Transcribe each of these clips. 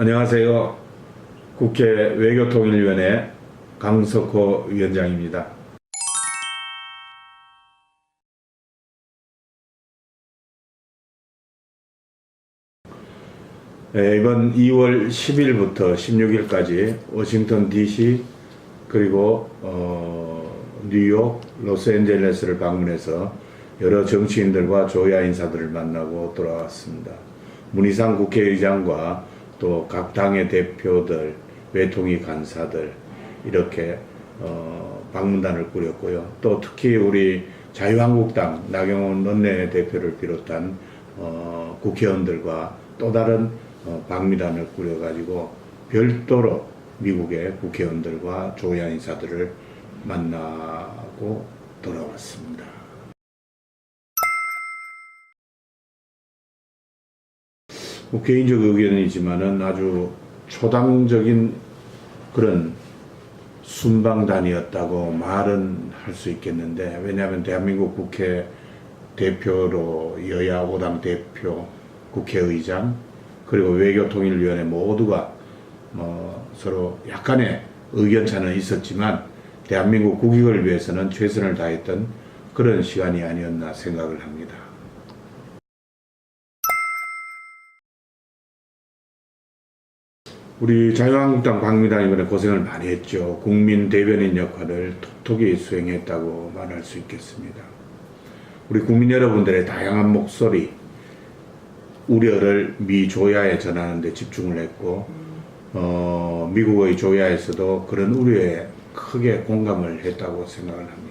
안녕하세요. 국회 외교통일위원회 강석호 위원장입니다. 네, 이번 2월 10일부터 16일까지 워싱턴 DC 그리고 어, 뉴욕, 로스앤젤레스를 방문해서 여러 정치인들과 조야 인사들을 만나고 돌아왔습니다. 문희상 국회의장과 또 각 당의 대표들, 외통위 간사들 이렇게 어, 방문단을 꾸렸고요. 또 특히 우리 자유한국당 나경원 원내대표를 비롯한 어, 국회의원들과 또 다른 어, 방미단을 꾸려가지고 별도로 미국의 국회의원들과 조야 인사들을 만나고 돌아왔습니다. 뭐 개인적 의견이지만은 아주 초당적인 그런 순방단이었다고 말은 할 수 있겠는데 왜냐하면 대한민국 국회 대표로 여야 5당 대표, 국회의장 그리고 외교통일위원회 모두가 뭐 서로 약간의 의견차는 있었지만 대한민국 국익을 위해서는 최선을 다했던 그런 시간이 아니었나 생각을 합니다. 우리 자유한국당 박미당 이번에 고생을 많이 했죠. 국민 대변인 역할을 톡톡히 수행했다고 말할 수 있겠습니다. 우리 국민 여러분들의 다양한 목소리, 우려를 미 조야에 전하는 데 집중을 했고, 어, 미국의 조야에서도 그런 우려에 크게 공감을 했다고 생각을 합니다.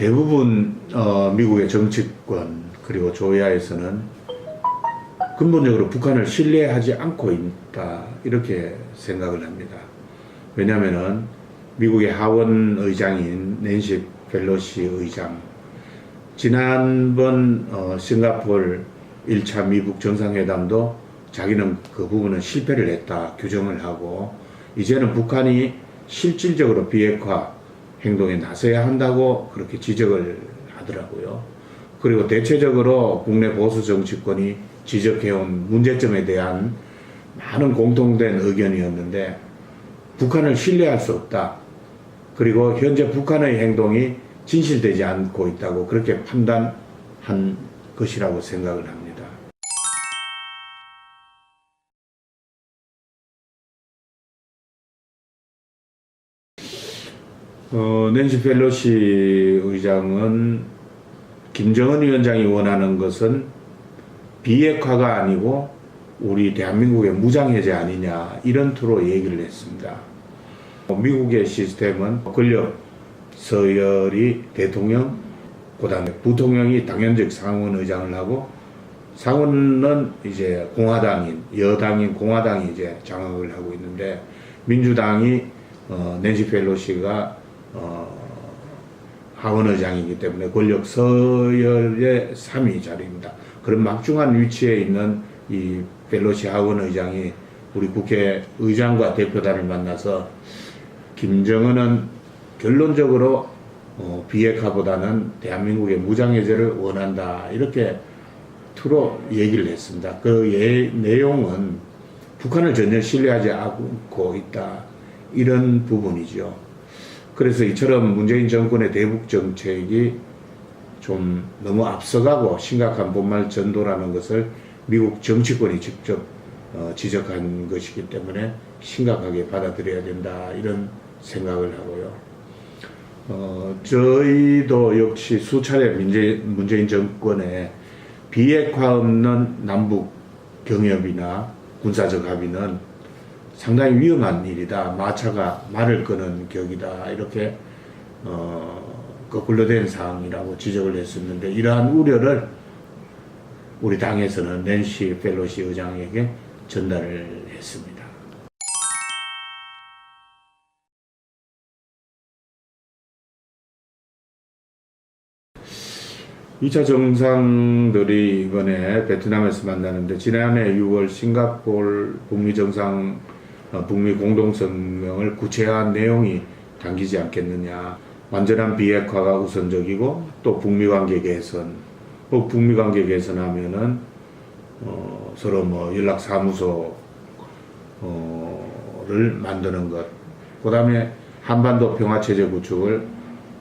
대부분 어, 미국의 정치권 그리고 조야에서는 근본적으로 북한을 신뢰하지 않고 있다 이렇게 생각을 합니다. 왜냐하면은 미국의 하원 의장인 낸시 펠로시 의장 지난번 어, 싱가포르 1차 미국 정상회담도 자기는 그 부분은 실패를 했다 규정을 하고 이제는 북한이 실질적으로 비핵화 행동에 나서야 한다고 그렇게 지적을 하더라고요. 그리고 대체적으로 국내 보수 정치권이 지적해온 문제점에 대한 많은 공통된 의견이었는데 북한을 신뢰할 수 없다. 그리고 현재 북한의 행동이 진실되지 않고 있다고 그렇게 판단한 것이라고 생각을 합니다. 어, 낸시 펠로시 의장은 김정은 위원장이 원하는 것은 비핵화가 아니고 우리 대한민국의 무장해제 아니냐 이런 투로 얘기를 했습니다. 미국의 시스템은 권력 서열이 대통령, 그 다음에 부통령이 당연적 상원 의장을 하고 상원은 이제 공화당인 여당인 공화당이 이제 장악을 하고 있는데 민주당이 어, 낸시 펠로시가 어, 하원의장이기 때문에 권력 서열의 3위 자리입니다. 그런 막중한 위치에 있는 이 펠로시 하원의장이 우리 국회 의장과 대표단을 만나서 김정은은 결론적으로 어, 비핵화보다는 대한민국의 무장해제를 원한다 이렇게 투로 얘기를 했습니다. 그 예, 내용은 북한을 전혀 신뢰하지 않고 있다 이런 부분이죠. 그래서 이처럼 문재인 정권의 대북 정책이 좀 너무 앞서가고 심각한 본말 전도라는 것을 미국 정치권이 직접 어, 지적한 것이기 때문에 심각하게 받아들여야 된다 이런 생각을 하고요. 어, 저희도 역시 수차례 문재, 문재인 정권의 비핵화 없는 남북 경협이나 군사적 합의는 상당히 위험한 일이다. 마차가 말을 끄는 격이다. 이렇게 어, 거꾸로 된 상황이라고 지적을 했었는데 이러한 우려를 우리 당에서는 낸시 펠로시 의장에게 전달을 했습니다. 2차 정상들이 이번에 베트남에서 만나는데 지난해 6월 싱가포르 북미 정상 어, 북미 공동성명을 구체화한 내용이 담기지 않겠느냐 완전한 비핵화가 우선적이고 또 북미 관계 개선, 또 북미 관계 개선하면은 어, 서로 뭐 연락 사무소를 만드는 것, 그다음에 한반도 평화 체제 구축을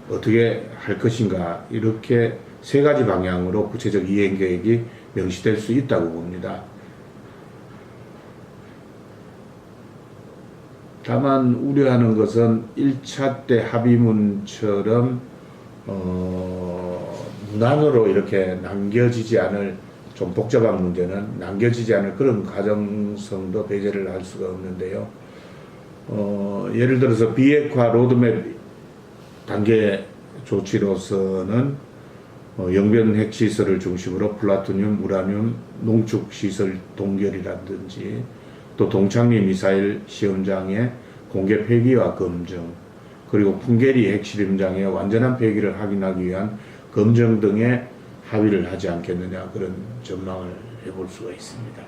어떻게 할 것인가 이렇게 세 가지 방향으로 구체적 이행 계획이 명시될 수 있다고 봅니다. 다만 우려하는 것은 1차 때 합의문처럼 어, 무난으로 이렇게 남겨지지 않을 좀 복잡한 문제는 남겨지지 않을 그런 가정성도 배제를 할 수가 없는데요. 어, 예를 들어서 비핵화 로드맵 단계 조치로서는 어, 영변 핵시설을 중심으로 플라토늄, 우라늄, 농축 시설 동결이라든지 또 동창리 미사일 시험장의 공개 폐기와 검증 그리고 풍계리 핵실험장의 완전한 폐기를 확인하기 위한 검증 등의 합의를 하지 않겠느냐 그런 전망을 해볼 수가 있습니다.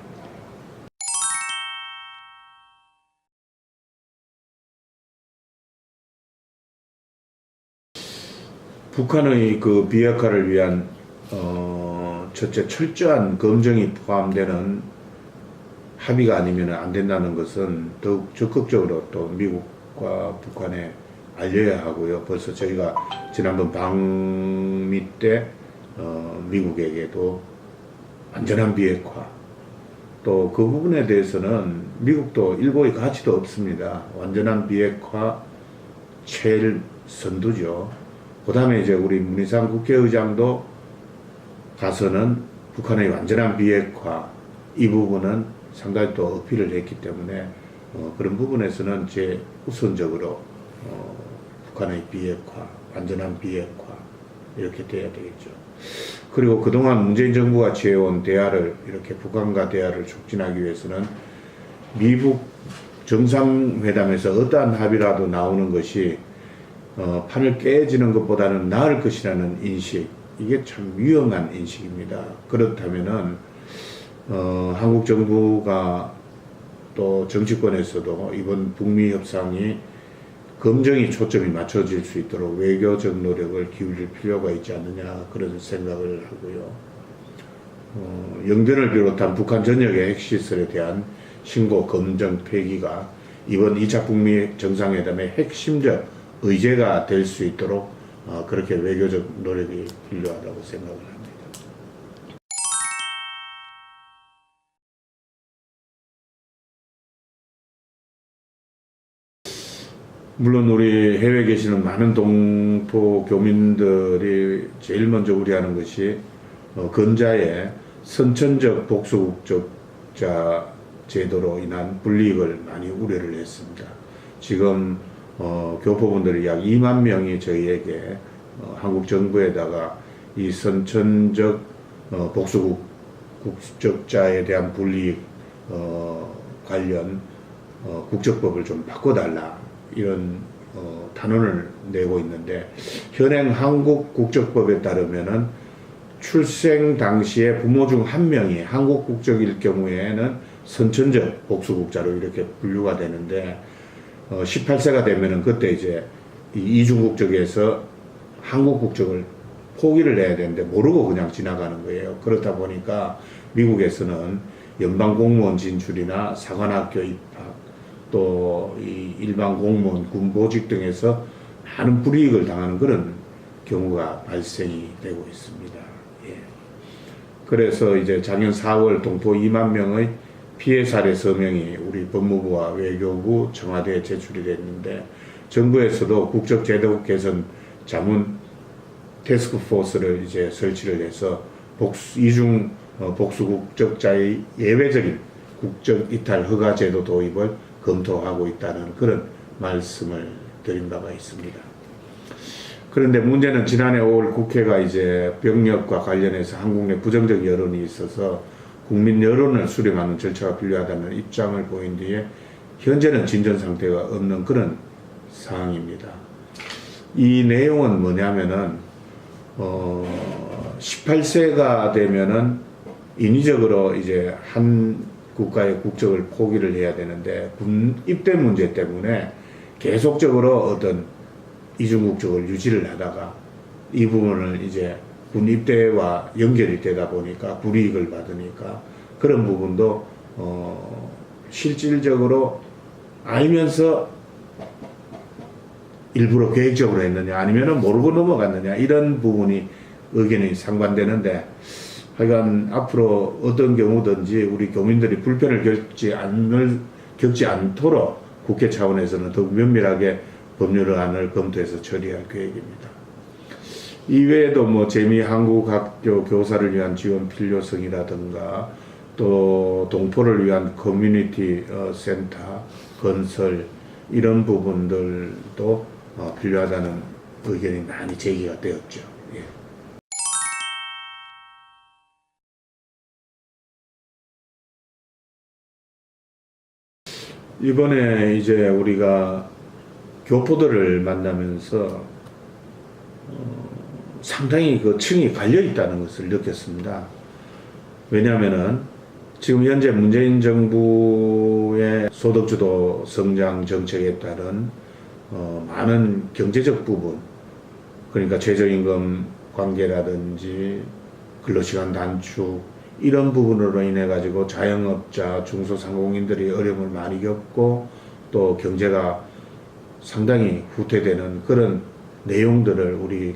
북한의 그 비핵화를 위한 어 첫째 철저한 검증이 포함되는 합의가 아니면 안 된다는 것은 더욱 적극적으로 또 미국과 북한에 알려야 하고요. 벌써 저희가 지난번 방미 때 어, 미국에게도 완전한 비핵화 또 그 부분에 대해서는 미국도 일고의 가치도 없습니다. 완전한 비핵화 제일 선두죠. 그 다음에 이제 우리 문희상 국회의장도 가서는 북한의 완전한 비핵화 이 부분은 상당히 또 어필을 했기 때문에 어, 그런 부분에서는 제 우선적으로 어, 북한의 비핵화, 완전한 비핵화 이렇게 돼야 되겠죠. 그리고 그동안 문재인 정부가 취해온 대화를 이렇게 북한과 대화를 촉진하기 위해서는 미국 정상회담에서 어떠한 합의라도 나오는 것이 어, 판을 깨지는 것보다는 나을 것이라는 인식 이게 참 위험한 인식입니다. 그렇다면은 어, 한국 정부가 또 정치권에서도 이번 북미 협상이 검증이 초점이 맞춰질 수 있도록 외교적 노력을 기울일 필요가 있지 않느냐 그런 생각을 하고요. 어, 영변을 비롯한 북한 전역의 핵시설에 대한 신고 검증 폐기가 이번 2차 북미 정상회담의 핵심적 의제가 될 수 있도록 어, 그렇게 외교적 노력이 필요하다고 생각을 합니다. 물론 우리 해외에 계시는 많은 동포 교민들이 제일 먼저 우려하는 것이 어, 근자의 선천적 복수국적자 제도로 인한 불이익을 많이 우려를 했습니다. 지금 어, 교포분들이 약 2만 명이 저희에게 어, 한국 정부에다가 이 선천적 어, 복수국 국적자에 대한 불이익 어, 관련 어, 국적법을 좀 바꿔달라 이런 어, 단원을 내고 있는데 현행 한국 국적법에 따르면은 출생 당시에 부모 중 한 명이 한국 국적일 경우에는 선천적 복수국자로 이렇게 분류가 되는데 어, 18세가 되면은 그때 이제 이 이중 국적에서 한국 국적을 포기를 해야 되는데 모르고 그냥 지나가는 거예요. 그렇다 보니까 미국에서는 연방 공무원 진출이나 사관학교 입학 또이 일반 공무원 군보직 등에서 많은 불이익을 당하는 그런 경우가 발생이 되고 있습니다. 예. 그래서 이제 작년 4월 동포 2만 명의 피해 사례 서명이 우리 법무부와 외교부, 청와대에 제출이 됐는데 정부에서도 국적 제도 개선 자문 테스크 포스를 이제 설치를 해서 복수, 이중 어, 복수 국적자의 예외적인 국적 이탈 허가 제도 도입을 검토하고 있다는 그런 말씀을 드린 바가 있습니다. 그런데 문제는 지난해 5월 국회가 이제 병력과 관련해서 한국 내 부정적 여론이 있어서 국민 여론을 수렴하는 절차가 필요하다는 입장을 보인 뒤에 현재는 진전 상태가 없는 그런 상황입니다. 이 내용은 뭐냐면은 어 18세가 되면은 인위적으로 이제 한 국가의 국적을 포기를 해야 되는데 군 입대 문제 때문에 계속적으로 어떤 이중 국적을 유지를 하다가 이 부분을 이제 군 입대와 연결이 되다 보니까 불이익을 받으니까 그런 부분도 어 실질적으로 알면서 일부러 계획적으로 했느냐 아니면은 모르고 넘어갔느냐 이런 부분이 의견이 상반되는데 하여간 앞으로 어떤 경우든지 우리 교민들이 불편을 겪지 않을 겪지 않도록 국회 차원에서는 더욱 면밀하게 법률안을 검토해서 처리할 계획입니다. 이외에도 뭐 재미 한국 학교 교사를 위한 지원 필요성이라든가 또 동포를 위한 커뮤니티 어, 센터 건설 이런 부분들도 어, 필요하다는 의견이 많이 제기가 되었죠. 이번에 이제 우리가 교포들을 만나면서 어, 상당히 그 층이 갈려 있다는 것을 느꼈습니다. 왜냐하면은 지금 현재 문재인 정부의 소득주도 성장 정책에 따른 어, 많은 경제적 부분, 그러니까 최저임금 관계라든지 근로시간 단축 이런 부분으로 인해 가지고 자영업자, 중소상공인들이 어려움을 많이 겪고 또 경제가 상당히 후퇴되는 그런 내용들을 우리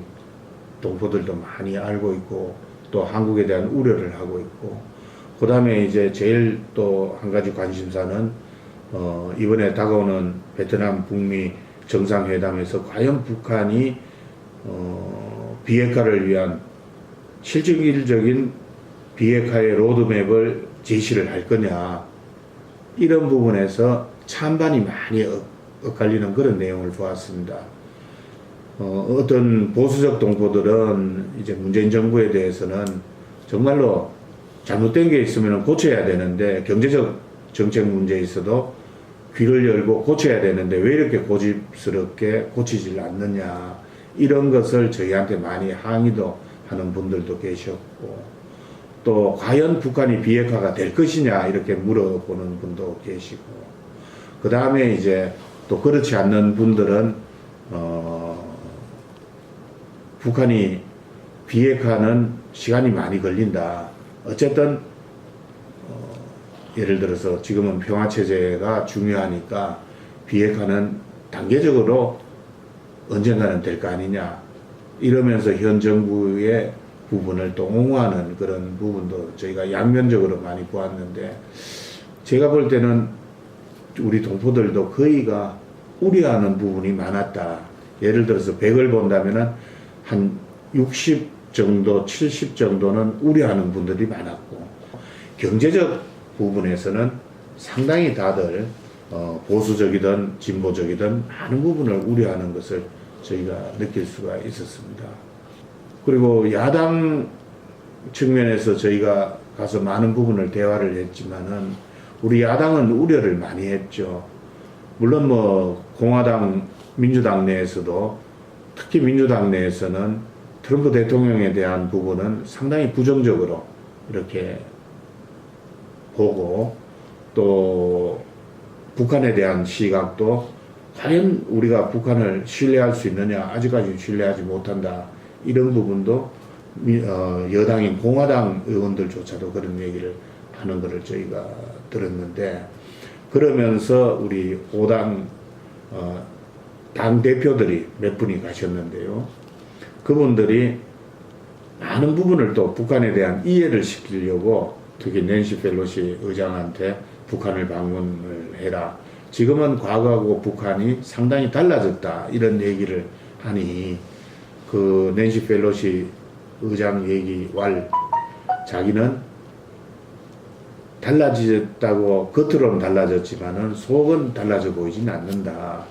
동포들도 많이 알고 있고 또 한국에 대한 우려를 하고 있고 그 다음에 이제 제일 또 한 가지 관심사는 어 이번에 다가오는 베트남 북미 정상회담에서 과연 북한이 어 비핵화를 위한 실질적인 비핵화의 로드맵을 제시를 할 거냐 이런 부분에서 찬반이 많이 엇- 엇갈리는 그런 내용을 보았습니다. 어, 어떤 보수적 동포들은 이제 문재인 정부에 대해서는 정말로 잘못된 게 있으면 고쳐야 되는데 경제적 정책 문제에 있어도 귀를 열고 고쳐야 되는데 왜 이렇게 고집스럽게 고치질 않느냐 이런 것을 저희한테 많이 항의도 하는 분들도 계셨고 또 과연 북한이 비핵화가 될 것이냐 이렇게 물어보는 분도 계시고 그 다음에 이제 또 그렇지 않는 분들은 어 북한이 비핵화는 시간이 많이 걸린다. 어쨌든 어, 예를 들어서 지금은 평화 체제가 중요하니까 비핵화는 단계적으로 언젠가는 될 거 아니냐 이러면서 현 정부의 부분을 또 옹호하는 그런 부분도 저희가 양면적으로 많이 보았는데 제가 볼 때는 우리 동포들도 거의가 우려하는 부분이 많았다. 예를 들어서 100을 본다면은 한 60 정도, 70 정도는 우려하는 분들이 많았고 경제적 부분에서는 상당히 다들 어, 보수적이든 진보적이든 많은 부분을 우려하는 것을 저희가 느낄 수가 있었습니다. 그리고 야당 측면에서 저희가 가서 많은 부분을 대화를 했지만은 우리 야당은 우려를 많이 했죠. 물론 뭐 공화당, 민주당 내에서도 특히 민주당 내에서는 트럼프 대통령에 대한 부분은 상당히 부정적으로 이렇게 보고 또 북한에 대한 시각도 과연 우리가 북한을 신뢰할 수 있느냐 아직까지 신뢰하지 못한다 이런 부분도 미- 어, 여당인 공화당 의원들조차도 그런 얘기를 하는 것을 저희가 들었는데 그러면서 우리 5당 어, 당 대표들이 몇 분이 가셨는데요. 그분들이 많은 부분을 또 북한에 대한 이해를 시키려고 특히 낸시 펠로시 의장한테 북한을 방문을 해라. 지금은 과거하고 북한이 상당히 달라졌다. 이런 얘기를 하니 그 낸시 펠로시 의장 얘기 왈 자기는 달라졌다고 겉으로는 달라졌지만은 속은 달라져 보이진 않는다.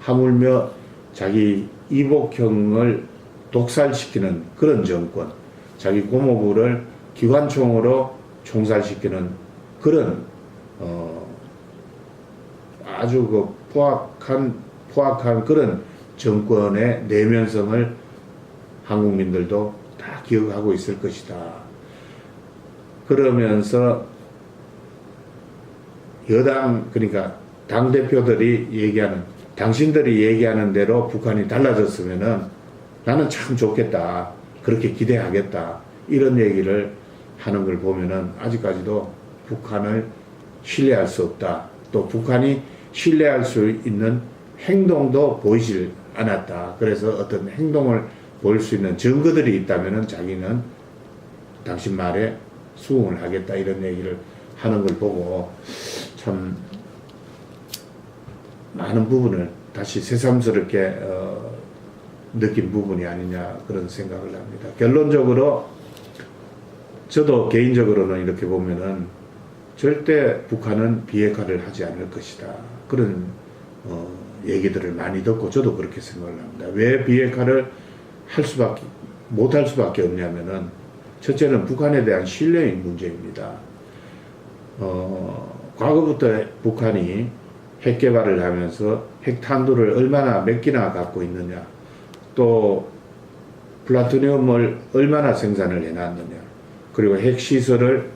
하물며 자기 이복형을 독살시키는 그런 정권, 자기 고모부를 기관총으로 총살시키는 그런 어, 아주 그 포악한 포악한 그런 정권의 내면성을 한국민들도 다 기억하고 있을 것이다. 그러면서 여당 그러니까 당 대표들이 얘기하는 당신들이 얘기하는 대로 북한이 달라졌으면은 나는 참 좋겠다. 그렇게 기대하겠다. 이런 얘기를 하는 걸 보면은 아직까지도 북한을 신뢰할 수 없다. 또 북한이 신뢰할 수 있는 행동도 보이질 않았다. 그래서 어떤 행동을 보일 수 있는 증거들이 있다면은 자기는 당신 말에 수긍을 하겠다. 이런 얘기를 하는 걸 보고 참 많은 부분을 다시 새삼스럽게 어, 느낀 부분이 아니냐 그런 생각을 합니다. 결론적으로 저도 개인적으로는 이렇게 보면은 절대 북한은 비핵화를 하지 않을 것이다. 그런 어, 얘기들을 많이 듣고 저도 그렇게 생각을 합니다. 왜 비핵화를 할 수밖에 못 할 수밖에 없냐면은 첫째는 북한에 대한 신뢰의 문제입니다. 어, 과거부터 북한이 핵 개발을 하면서 핵 탄두를 얼마나 몇 기나 갖고 있느냐, 또 플라토늄을 얼마나 생산을 해놨느냐, 그리고 핵 시설을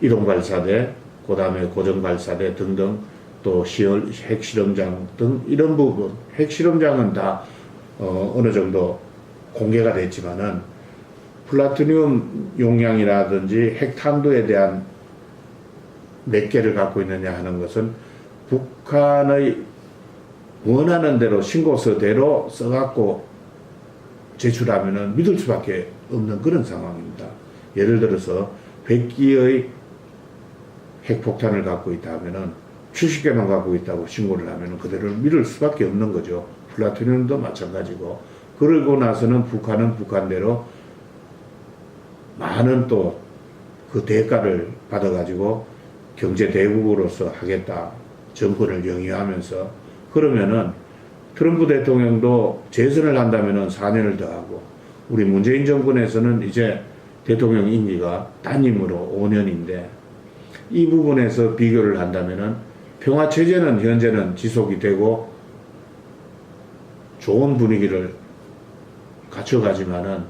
이동 발사대, 그 다음에 고정 발사대 등등, 또 시열, 핵 실험장 등 이런 부분, 핵 실험장은 다 어, 어느 정도 공개가 됐지만은 플라토늄 용량이라든지 핵탄두에 대한 몇 개를 갖고 있느냐 하는 것은 북한의 원하는 대로 신고서대로 써갖고 제출하면은 믿을 수밖에 없는 그런 상황입니다. 예를 들어서 100기의 핵폭탄을 갖고 있다 하면은 70개만 갖고 있다고 신고를 하면은 그대로 믿을 수밖에 없는 거죠. 플라토늄도 마찬가지고. 그러고 나서는 북한은 북한대로 많은 또 그 대가를 받아가지고 경제 대국으로서 하겠다. 정권을 영위하면서 그러면은 트럼프 대통령도 재선을 한다면은 4년을 더 하고 우리 문재인 정권에서는 이제 대통령 임기가 단임으로 5년인데 이 부분에서 비교를 한다면은 평화 체제는 현재는 지속이 되고 좋은 분위기를 갖춰가지만은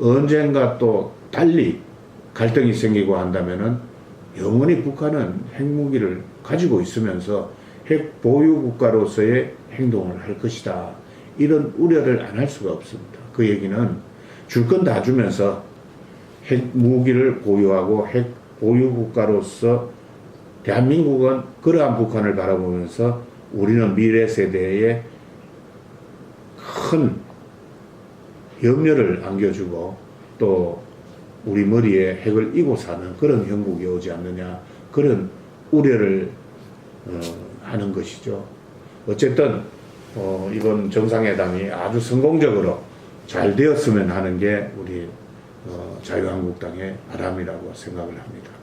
언젠가 또 달리 갈등이 생기고 한다면은 영원히 북한은 핵무기를 가지고 있으면서 핵 보유 국가로서의 행동을 할 것이다. 이런 우려를 안 할 수가 없습니다. 그 얘기는 줄 건 다 주면서 핵 무기를 보유하고 핵 보유 국가로서 대한민국은 그러한 북한을 바라보면서 우리는 미래 세대에 큰 염려를 안겨주고 또 우리 머리에 핵을 이고 사는 그런 형국이 오지 않느냐 그런 우려를 어, 하는 것이죠. 어쨌든 어, 이번 정상회담이 아주 성공적으로 잘 되었으면 하는 게 우리 어, 자유한국당의 바람이라고 생각을 합니다.